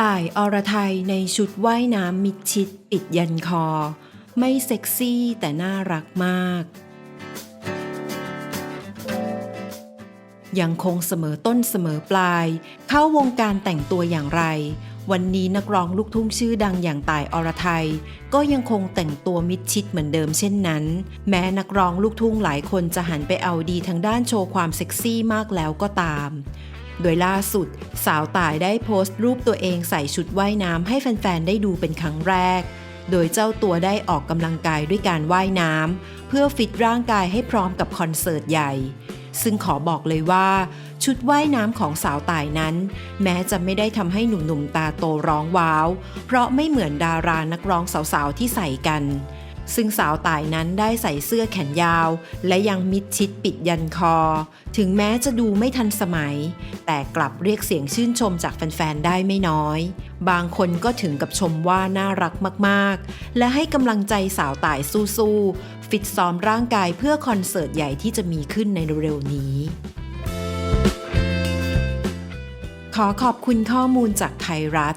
ต่ายอรไทยในชุดว่ายน้ำมิดชิดปิดยันคอ ไม่เซ็กซี่แต่น่ารักมาก ยังคงเสมอต้นเสมอปลาย เข้าวงการแต่งตัวอย่างไร วันนี้นักร้องลูกทุ่งชื่อดังอย่างต่ายอรไทย ก็ยังคงแต่งตัวมิดชิดเหมือนเดิมเช่นนั้น แม้นักร้องลูกทุ่งหลายคนจะหันไปเอาดีทางด้านโชว์ความเซ็กซี่มากแล้วก็ตามโดยล่าสุด สาวต่ายได้โพสต์รูปตัวเองใส่ชุดว่ายน้ำให้แฟน ๆ ได้ดูเป็นครั้งแรก โดยเจ้าตัวได้ออกกำลังกายด้วยการว่ายน้ำเพื่อฟิตร่างกายให้พร้อมกับคอนเสิร์ตใหญ่ ซึ่งขอบอกเลยว่า ชุดว่ายน้ำของสาวตายนั้น แม้จะไม่ได้ทำให้หนุ่มๆตาโตร้องว้าว เพราะไม่เหมือนดารานักร้องสาวๆที่ใส่กัน ซึ่งสาวต่ายนั้นได้ใส่เสื้อแขนยาว และยังมิดชิดปิดยันคอ ถึงแม้จะดูไม่ทันสมัย แต่กลับเรียกเสียงชื่นชมจากแฟนๆ ได้ไม่น้อย บางคนก็ถึงกับชมว่าน่ารักมากๆ และให้กำลังใจสาวต่ายสู้ๆ ฟิตซ้อมร่างกายเพื่อคอนเสิร์ตใหญ่ที่จะมีขึ้นในเร็วๆนี้ขอขอบคุณข้อมูลจากไทยรัฐ